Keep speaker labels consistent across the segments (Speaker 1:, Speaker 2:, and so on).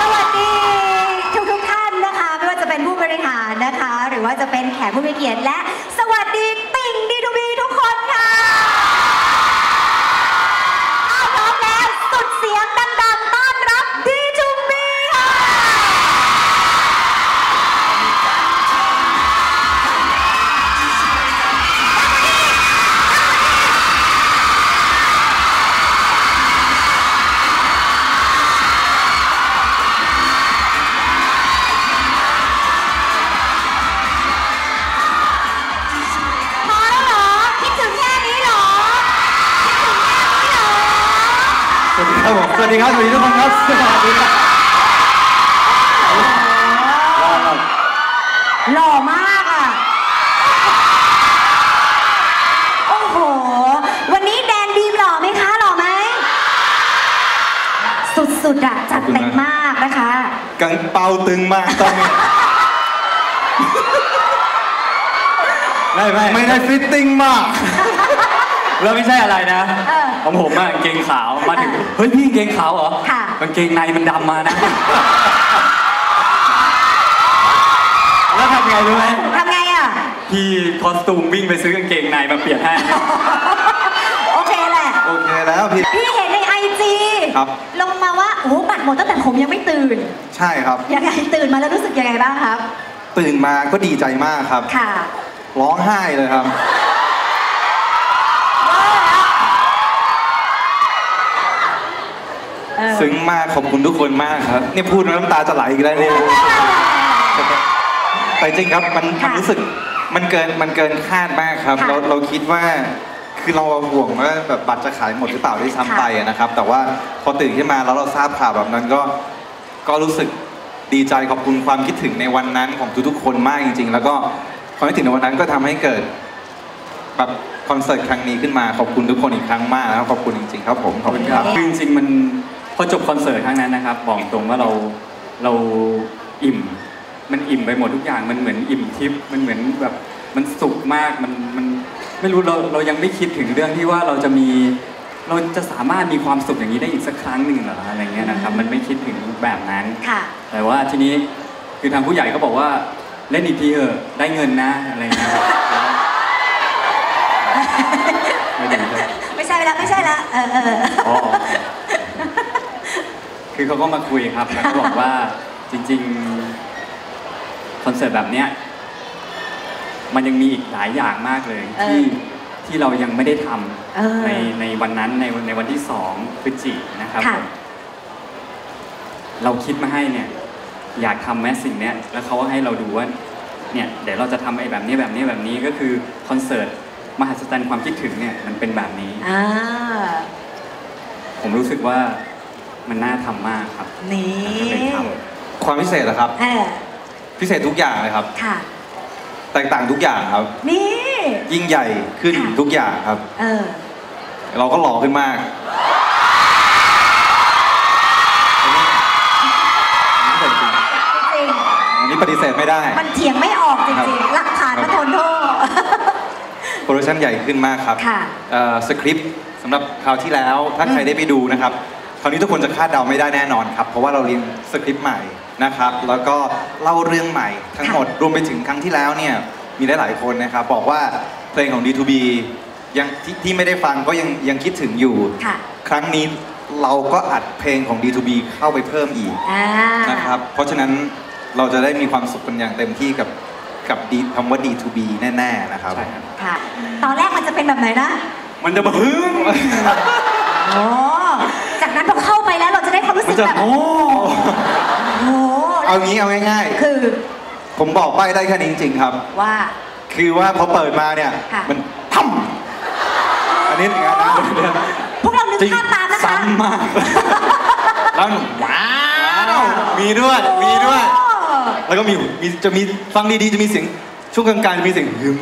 Speaker 1: สวัสดีทุกทุกท่านนะคะ ไม่ว่าจะเป็นผู้บริหารนะคะ หรือว่าจะเป็นแขกผู้มีเกียรติและ ดีครับ
Speaker 2: ผมสวัสดีครับ สวัสดีทุกคนครับ สวัสดีครับ
Speaker 1: หล่อมากอะ โอ้โห วันนี้แดนบีมหล่อไหมคะ หล่อไหม สุดๆอะ จัดเต็มมากนะคะ
Speaker 2: กังเปาตึงมากตอนนี้
Speaker 3: ไม่ไม่
Speaker 2: ไม่ได้ฟิตติ้งมาก
Speaker 3: แล้วไม่ใช่อะไรนะ
Speaker 1: เออ
Speaker 3: ของผมอะกางเกงขาวมาถึงเฮ้ยพี่กางเกงขาวเหรอ
Speaker 1: ค่ะ
Speaker 3: กางเกงในมันดำมานะ แล้วทำไงรู้ไหม
Speaker 1: ทำไงอะ
Speaker 3: พี่คอสตูมวิ่งไปซื้อกางเกงในมาเปลี่ยนให้
Speaker 1: โอเคแหละ
Speaker 2: โอเคแล้วพี่
Speaker 1: พี่เห็นในไอจี
Speaker 2: ครับ
Speaker 1: ลงมาว่าโอ้โหบัตรหมดตั้งแต่ผมยังไม่ตื่น
Speaker 2: ใช่ครับ
Speaker 1: ยังไงตื่นมาแล้วรู้สึกยังไงบ้างครับ
Speaker 2: ตื่นมาก็ดีใจมากครับ
Speaker 1: ค่ะ
Speaker 2: ร้องไห้เลยครับ ซึ้งมากขอบคุณทุกคนมากครับเนี่ยพูดแล้วน้ำตาจะไหลอีกแล้วเนี่ยแต่จริงครับมัน
Speaker 1: ค่ะ
Speaker 2: มันรู้สึกมันเกินมันเกินคาดมากครับ
Speaker 1: ค่ะ
Speaker 2: เราเราคิดว่าคือเราห่วงว่าแบบบัตรจะขายหมดหรือเปล่าที่ซ้ำไปอะนะครับ แต่ว่าพอตื่นขึ้นมาแล้วเราทราบข่าวแบบนั้นก็ก็รู้สึกดีใจขอบคุณความคิดถึงในวันนั้นของทุกๆคนมากจริง ๆ แล้วก็ความคิดถึงในวันนั้นก็ทำให้เกิดแบบคอนเสิร์ตครั้งนี้ขึ้นมาขอบคุณทุกคนอีกครั้งมากนะครับขอบคุณจริง ๆ ครับผมขอบคุณครับ
Speaker 3: คือจริงๆมัน พอจบคอนเสิร์ตครั้งนั้นนะครับ บอกตรงว่าเราเราอิ่ม มันอิ่มไปหมดทุกอย่างมันเหมือนอิ่มทิพย์มันเหมือนแบบมันสุขมากมันมันไม่รู้เราเรายังไม่คิดถึงเรื่องที่ว่าเราจะมีเราจะสามารถมีความสุขอย่างนี้ได้อีกสักครั้งหนึ่งเหรออะไรเงี้ยนะครับมันไม่คิดถึงแบบนั้น
Speaker 1: ค่ะ
Speaker 3: แต่ว่าทีนี้คือทางผู้ใหญ่ก็บอกว่าเล่นอีกทีเถอะได้เงินนะอะไรเงี้ยครับไม่ดีเลย
Speaker 1: ไม่ใช่ละไม่ใช่ละเออเออ
Speaker 3: อ๋อ คือเขาก็มาคุยครับแล้วก็บอกว่าจริงๆคอนเสิร์ตแบบเนี้ยมันยังมีอีกหลายอย่างมากเลย
Speaker 1: เออ
Speaker 3: ที่ที่เรายังไม่ได้ท
Speaker 1: เออำ
Speaker 3: ในในวันนั้นในในวันที่สองพฤศจิกนะครับ
Speaker 1: ค่ะ
Speaker 3: ผมเราคิดมาให้เนี่ย อยากทำแม้สิ่งเนี้ยแล้วเขาก็ให้เราดูว่าเนี่ยเดี๋ยวเราจะทำไอ้แบบนี้แบบนี้แบบนี้ก็คือคอนเสิร์ตมหัศจรรย์ความคิดถึงเนี่ยมันเป็นแบบนี้
Speaker 1: อ่า
Speaker 3: ผมรู้สึกว่า มันน่าทำมากครับ
Speaker 1: นี่
Speaker 3: ก็เลยท
Speaker 2: ความพิเศษเหรอครับ
Speaker 1: เออ
Speaker 2: พิเศษทุกอย่างเลยครับ
Speaker 1: ค่ะ
Speaker 2: แตกต่างทุกอย่างครับ
Speaker 1: นี่
Speaker 2: ยิ่งใหญ่ขึ้น
Speaker 1: ค่ะ
Speaker 2: ทุกอย่างครับ
Speaker 1: เออ
Speaker 2: เราก็หล่อขึ้นมาก
Speaker 1: จริง
Speaker 2: อันนี้ปฏิเสธไม่ได้
Speaker 1: ๆมันเถียงไม่ออกจ
Speaker 2: ครับ
Speaker 1: ริงๆ หลักฐานมันทนโทษ
Speaker 2: โปรดักชั่นใหญ่ขึ้นมากครับ
Speaker 1: ค่ะ
Speaker 2: เอ่อสคริปต์สำหรับคราวที่แล้ว ถ้าใครได้ไปดูนะครับค ราวนี้ทุกคนจะคาดเดาไม่ได้แน่นอนครับ เพราะว่าเราเรียนสคริปต์ใหม่นะครับ แล้วก็เล่าเรื่องใหม่ทั้งหมดรวมไปถึงครั้งที่แล้วเนี่ยมีหลายๆคนนะครับบอกว่าเพลงของ D2B ยังที่ที่ไม่ได้ฟังก็ยังยังคิดถึงอยู่
Speaker 1: ค่ะ
Speaker 2: ครั้งนี้เราก็อัดเพลงของ D2B เข้าไปเพิ่มอีก
Speaker 1: อ่า
Speaker 2: นะครับ เพราะฉะนั้นเราจะได้มีความสุขกันอย่างเต็มที่กับกับ D คำว่า D2B แน่ ๆ นะครับ
Speaker 3: ใช่ครับ
Speaker 1: ค่ะ ตอนแรกมันจะเป็นแบบไหนนะ
Speaker 2: มันจะมาฮึ่ง
Speaker 1: โอ้ จากนั้นพอเข้าไปแล้วเราจะได้ความรู้
Speaker 2: มั
Speaker 1: สึ
Speaker 2: น
Speaker 1: ก
Speaker 2: จะ
Speaker 1: แบบ
Speaker 2: โอ้
Speaker 1: โอ้
Speaker 2: เอางี้เอาง่าย
Speaker 1: คือ
Speaker 2: ๆ ผมบอกไปได้แค่นี้จริงๆครับ
Speaker 1: ว่า
Speaker 2: คือว่าพอเปิดมาเนี่ย
Speaker 1: ค่ะ
Speaker 2: มันทำอันนี้อย่างนั้นนะ
Speaker 1: พวกเรานึก
Speaker 2: จริง
Speaker 1: ภาพตามนะคะ
Speaker 2: ซ้ำมากแล้วว้าวมีด้วยมีด้วย
Speaker 1: โอ้
Speaker 2: แล้วก็มีมีจะมีฟังดีๆจะมีเสียงช่วงกลางๆจะมีเสียงฮึม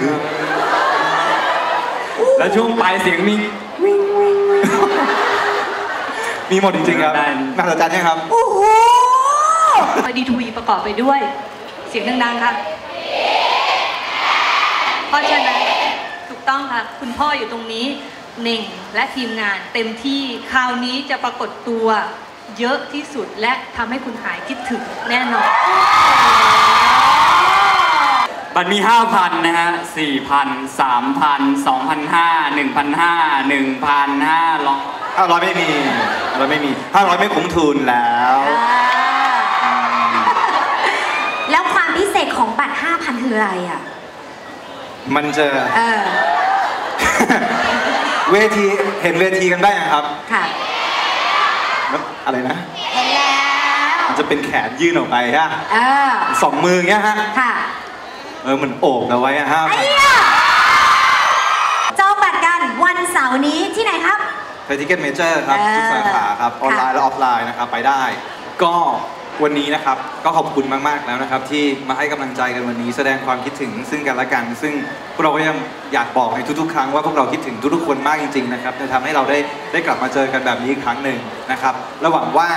Speaker 2: ฮึม
Speaker 3: แล้วช่วงปลายเสียงมี
Speaker 2: มีหมดจริงๆครับ
Speaker 3: ได้
Speaker 2: น่าสนใจยังครับ
Speaker 1: โอ้โห
Speaker 4: ดีทูบีประกอบไปด้วย เสียงดังๆค่ะเพราะฉะนั้นถูกต้องค่ะ คุณพ่ออยู่ตรงนี้เน่งและทีมงานเต็มที่คราวนี้จะปรากฏตัวเยอะที่สุดและทำให้คุณหายคิดถึงแน่นอน
Speaker 3: บัตรมี 5,000 นะฮะ 4,000 3,000 2,500 1,500 1,500
Speaker 2: ห้าร้อยไม่มีเราไม่มีห้าร้อยไม่คุ้มทุนแล้ว
Speaker 1: แล้วความพิเศษของบัตร 5,000 คืออะไรอะ
Speaker 2: มันจะ
Speaker 1: เออ
Speaker 2: เวทีเห็นเวทีกันได้ยังครับ
Speaker 1: ค่ะ
Speaker 2: แล้วอะไรนะ
Speaker 1: เห็นแล้ว
Speaker 2: มันจะเป็นแขนยื่นออกไปฮะ
Speaker 1: เออ
Speaker 2: สองมืออย่างเงี้ยฮะ
Speaker 1: ค่ะ
Speaker 2: เออเหมันโอบเอาไว้อะฮะ
Speaker 1: ไอ้เหี้ยจองบัตรกันวันเสาร์นี้ที่ไหนครับ
Speaker 2: ไททิเก็ตเมเจอร์ครับ
Speaker 1: เออ
Speaker 2: ทุกสาขาครับออนไลน์และออฟไลน์นะครับไปได้ ก็วันนี้นะครับก็ขอบคุณมากๆแล้วนะครับ ที่มาให้กำลังใจกันวันนี้ แสดงความคิดถึงซึ่งกันและกัน ซึ่งพวกเราก็ยังอยากบอกในทุกๆ ครั้งว่าพวกเราคิดถึงทุกๆคนมากจริงๆนะครับจะทำให้เราได้ได้กลับมาเจอกันแบบนี้อีกครั้งหนึ่งนะครับและหวังว่า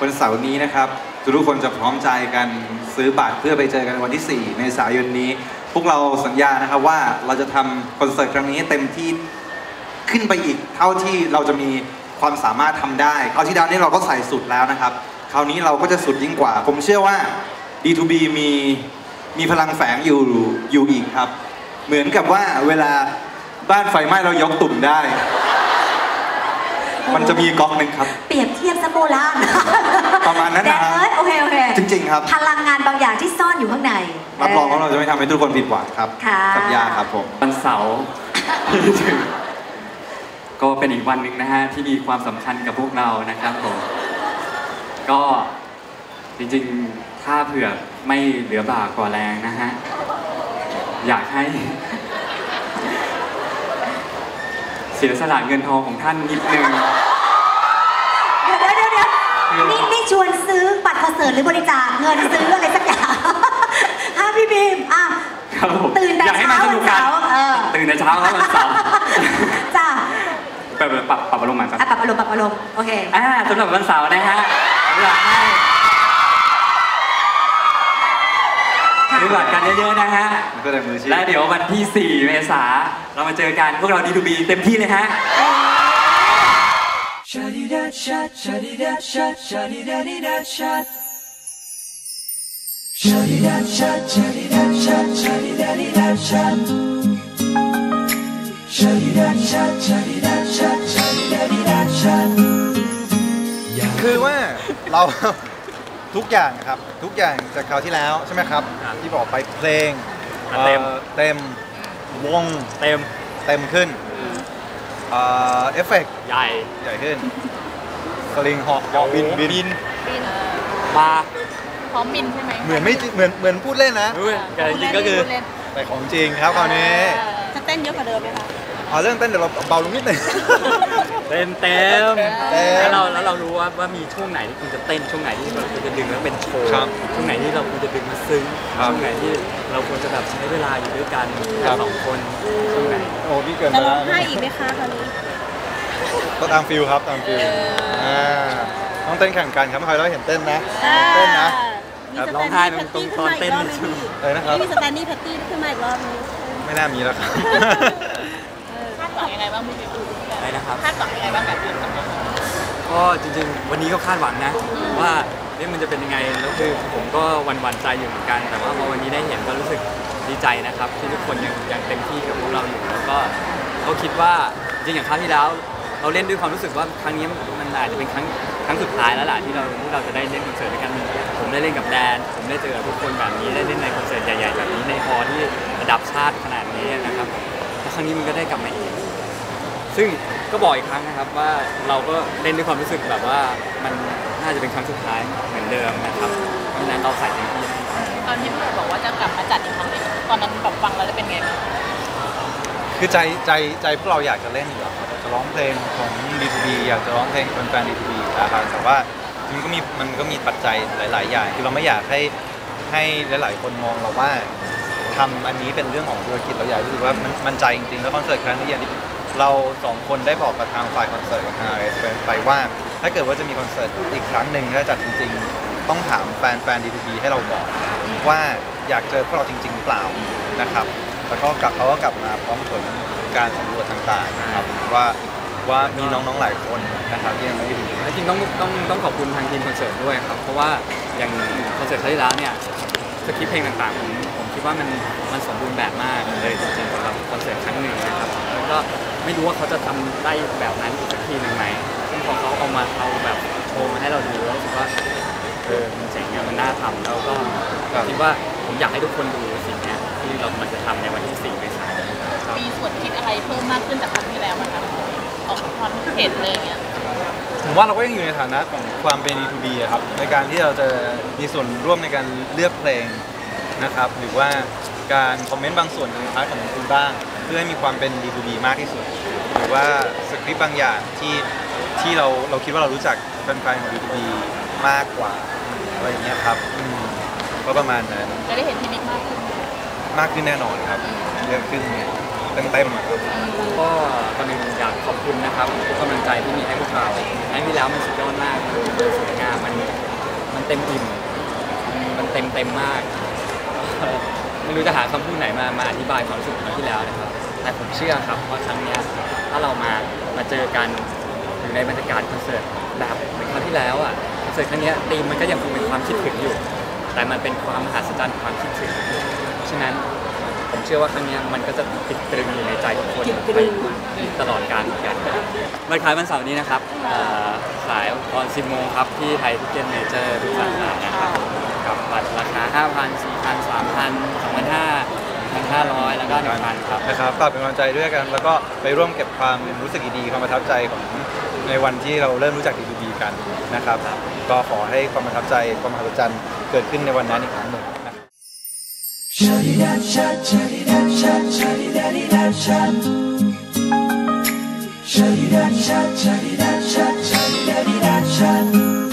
Speaker 2: วันเสาร์นี้นะครับทุกๆคนจะพร้อมใจกันซื้อบัตรเพื่อไปเจอกันวันที่ 4 เมษายนนี้ พวกเราสัญญานะครับว่าเราจะทำคอนเสิร์ตครั้งนี้ให้เต็มที่ ขึ้นไปอีก เท่าที่เราจะมีความสามารถทำได้คราวที่แล้วนี่เราก็ใส่สุดแล้วนะครับ คราวนี้เราก็จะสุดยิ่งกว่า ผมเชื่อว่า D2B มีมีพลังแฝงอยู่อยู่อีกครับ เหมือนกับว่าเวลาบ้านไฟไหม้เรายกตุ่มได้ มันจะมีก๊อกหนึ่งครับ
Speaker 1: เปรียบเทียบซะโบราณ
Speaker 2: ประมาณนั้น
Speaker 1: แด
Speaker 2: นะ
Speaker 1: น
Speaker 2: ฮะ
Speaker 1: เอ้ยโอเคโอเค
Speaker 2: จริงๆครับ
Speaker 1: พลังงานบางอย่างที่ซ่อนอยู่ข้างใน
Speaker 2: รับรองว่าเราจะไม่ทำให้ทุกคนผิดหวังครับ
Speaker 1: ค่ะ
Speaker 2: สัญญาครับผม
Speaker 3: วันเสาร์ที่ถึง ก็เป็นอีกวันหนึ่งนะฮะที่มีความสำคัญกับพวกเรานะครับผมก็จริงๆถ้าเผื่อไม่เหลือบากกว่าแรงนะฮะอยากให้ เสียสละเงินทองของท่านนิดนึง
Speaker 1: เดี๋ยวเดี๋ยวเดี๋ยวเดี๋ยวนี่นี่ชวนซื้อบัตรคอนเสิร์ตหรือบริจาคเงินซื้ออะไรสักอย่างฮะพี่บีมอะ
Speaker 3: ครับผม
Speaker 1: ตื่นแต่
Speaker 3: อยากให้มาสนุกกัน
Speaker 1: เช้าวันเสาร์เออ
Speaker 3: ตื่นแต่เช้าครับวันเสาร์
Speaker 1: จ้า
Speaker 3: ปรับปรับปรับอารมณ์ใหม่ครับ
Speaker 1: อะปรับอารมณ์ปรับอารมณ์โอเค
Speaker 3: อ่าสำหรับวันเสาร์นะฮะอยากให้ดูบัตรกันเยอะๆนะฮะ
Speaker 2: มันก็ได้มืออาชีพ
Speaker 3: และเดี๋ยววันที่ 4 เมษาเรามาเจอกันพวกเราดีทูบีเต็มที่เลยฮะ
Speaker 5: คือว่าเรา ทุกอย่างครับ ทุกอย่างจากคราวที่แล้วใช่ไหมครับ ที่บอกไปเพลง
Speaker 3: อะเต็ม
Speaker 5: อ่อเต็มวง
Speaker 3: เต็ม
Speaker 5: เต็มขึ้นเอ่อเอฟเฟกต์
Speaker 3: ใหญ่
Speaker 5: ใหญ่ขึ้นสลิงเหาะเหาะบินบิน
Speaker 3: มา
Speaker 6: พร้อมบินใช่ไหม
Speaker 5: เหมือนไม่เหมือนเหมือนพูดเล่นนะ
Speaker 3: ด้วยแต่จริงๆก็คือ
Speaker 6: พูดเล่น
Speaker 5: แต่ของจริงครับคราวนี้
Speaker 6: จะเต้นเยอะกว่าเดิมไหมคะ
Speaker 5: เอาเรื่องเต้นเดี๋ยวเราเบาลงนิดหนึง
Speaker 3: เต็มเต็ม
Speaker 5: เต็ม
Speaker 3: แล้วเราแล้วเรารู้ว่าว่ามีช่วงไหนที่คุณจะเต้นช่วงไหนที่เราควรจะดึงแล้วเป็นโชว์
Speaker 5: ครับ
Speaker 3: ช่วงไหนที่เราควรจะดึงมาซึ้ง
Speaker 5: ครับ
Speaker 3: ช่วงไหนที่เราควรจะแบบใช้เวลาอยู่ด้วยกัน
Speaker 5: ครับ
Speaker 3: สองคนช่วงไหน
Speaker 5: โอ้พี่เกิน
Speaker 6: จะ
Speaker 5: ไป
Speaker 6: ร้อ
Speaker 5: แล้ว
Speaker 6: งไห้อีกไหมคะคราวนี้
Speaker 5: ก็ตามฟิลครับตามฟิลอ่าต้องเต้นแข่งกันครับไม่เคยได้เห็นเต้นนะเต้นนะ
Speaker 6: มี
Speaker 3: แบบ
Speaker 6: ส
Speaker 3: ร้อง
Speaker 6: แตน
Speaker 3: ไห้
Speaker 6: ดี้
Speaker 3: มัน
Speaker 6: แพต
Speaker 3: ตรง
Speaker 6: ตี้
Speaker 3: ตอนเต้น
Speaker 6: ขึ้นมาอีกรอบนึง
Speaker 5: เลยนะครับ
Speaker 6: มีสแตนดี้แพตตี้ขึ้นมาอีกรอบนึง
Speaker 5: ไม่น่ามีแล้วครับ
Speaker 6: คาดหวัง ยังไงบ้างพี่บิ๊ก
Speaker 3: อะไรนะครับ
Speaker 6: คาดหวังยังไงบ้างแบบนี้
Speaker 3: ก็จริงๆ วันนี้ก็คาดหวังนะว่าเอ๊ะมันจะเป็นยังไงแล้วคือผมก็หวั่นๆใจอยู่เหมือนกัน แต่ว่าพอวันนี้ได้เห็นก็รู้สึกดีใจนะครับ ที่ทุกคนยังยังเต็มที่กับพวกเราอยู่แล้วก็ก็คิดว่าจริงอย่างคราวที่แล้ว เราเล่นด้วยความรู้สึกว่าครั้งนี้มันอาจจะเป็นครั้งครั้งสุดท้ายแล้วล่ะที่เราที่เราจะได้เล่นคอนเสิร์ตด้วยกันผมได้เล่นกับแดนผมได้เจอกับทุกคนแบบนี้ได้เล่นในคอนเสิร์ตใหญ่ๆแบบนี้ในฮอลล์ที่ระดับชาติขนาดนี้นะครับแล้วครั้งนี้มันก็ได้กลับมาอีก ซึ่งก็บอกอีกครั้งนะครับว่าเราก็เล่นด้วยความรู้สึกแบบว่ามันน่าจะเป็นครั้งสุดท้ายเหมือนเดิมนะครับเพราะฉะนั้นเราใส่เต็มที่
Speaker 6: ตอนที่พี่บอกว่าจะกลับมาจัดอีกครั้งหนึงตอนนั้นแบบฟังแล้วจะเป็นไงบ้าง
Speaker 5: คือใจใจใจพวกเราอยากจะเล่นอยู่แล้วครับอยากจะร้องเพลงของ D2B อยากจะร้องเพลงแฟนๆ D2B นะครับแต่ว่ามันก็มีมันก็มีปัจจัยหลาย ๆ อย่างคือเราไม่อยากให้ให้หลาย ๆ คนมองเราว่า
Speaker 2: ทำอันนี้เป็นเรื่องของธุรกิจเราอยากรู้สึกว่ามันมันใจจริงๆแล้วคอนเสิร์ตครั้งนี้อย่างที่ เราสองคนได้บอกกับทางฝ่ายคอนเสิร์ตกับทางอะไรไปว่า ถ้าเกิดว่าจะมีคอนเสิร์ตอีกครั้งหนึ่งถ้าจัดจริง ๆ ต้องถามแฟนแฟนดีทีให้เราก่อนว่าอยากเจอพวกเราจริง ๆ หรือเปล่านะครับแล้วก็กลับเขาก็กลับมาพร้อมผลการสำรวจต่างๆนะครับว่าว่ามีน้องๆหลายคนนะครับที่ยังไม่ได้ดู
Speaker 3: จริงๆต้องต้องต้องขอบคุณทางทีมคอนเสิร์ตด้วยครับเพราะว่าอย่างคอนเสิร์ตครั้งที่แล้วเนี่ยสคริปต์เพลงต่างๆผมผมคิดว่ามันมันสมบูรณ์แบบมากเลยจริงๆสำหรับคอนเสิร์ตครั้งหนึ่งนะครับแล้วก็ ไม่รู้ว่าเขาจะทำได้แบบนั้นอีกสักทีหนึ่งไหมซึ่งพอเขาเอามาเอาแบบโชว์มาให้เราดูแล้วรู้สึกว่าเออมันเจ๋งอะมันน่าทำแล้วก็คิดว่าผมอยากให้ทุกคนดูสิ่งเนี้ยที่เรากำลังจะทำในวันที่4เมษายนครับ
Speaker 6: มีส่วนคิดอะไรเพิ่มมากขึ้นจากครั้งที่แล้วไหมคะออกความเห็นเลยอย่างเงี้ย
Speaker 2: ผมว่าเราก็ยังอยู่ในฐานะของความเป็น D2B อะครับในการที่เราจะมีส่วนร่วมในการเลือกเพลงนะครับ หรือว่าการคอมเมนต์บางส่วนในพาร์ทของคุณบ้าง เพื่อให้มีความเป็น D2B มากที่สุด หรือว่าสคริปต์บางอย่างที่ที่เราเราคิดว่าเรารู้จักแฟนๆของ D2B มากกว่าอะไรอย่างเงี้ยครับอืมก็ประมาณนั้น
Speaker 6: จะได้เห็นพี่บิ๊กมากขึ้น
Speaker 2: มากขึ้นแน่นอนครับเยอะขึ้นเต็มๆอะครับ
Speaker 3: ก็ตอนนึงอยากขอบคุณนะครับทุกกำลังใจที่มีให้พวกเราครั้งที่แล้วมันสุดยอดมากมันสวยงามมันมันเต็มอิ่มมันเต็มเต็มมาก ไม่รู้จะหาคำพูดไหนมามาอธิบายความรู้สึกครั้งที่แล้วนะครับ แต่ผมเชื่อครับว่าครั้งเนี้ยถ้าเรามามาเจอกันอยู่ในบรรยากาศคอนเสิร์ตแบบเหมือนครั้งที่แล้วอะคอนเสิร์ตครั้งเนี้ยธีมมันก็ยังคงเป็นความคิดถึงอยู่ แต่มันเป็นความมหัศจรรย์ความคิดถึงฉะนั้นผมเชื่อว่าครั้งเนี้ยมันก็จะติดตรึงอยู่ในใจของคนไปตลอดการเหมือนกันวันขายวันเสาร์นี้นะครับเอ่อขายตอน10โมงครับที่ไทยทิเก็ตเมเจอร์ทุกสาขานะครับ กับบัตรราคา 5,000 4,000 3,000 2,500 1,500 แล้วก็ 1,000 ครับ
Speaker 2: นะครับฝากเป็นกำลังใจด้วยกัน แล้วก็ไปร่วมเก็บความรู้สึกดีๆความประทับใจของในวันที่เราเริ่มรู้จัก D2B กันนะครับ ก็ขอให้ความประทับใจความมหัศจรรย์เกิดขึ้นในวันนั้นอีกครั้งหนึ่งนะครับ
Speaker 7: Shut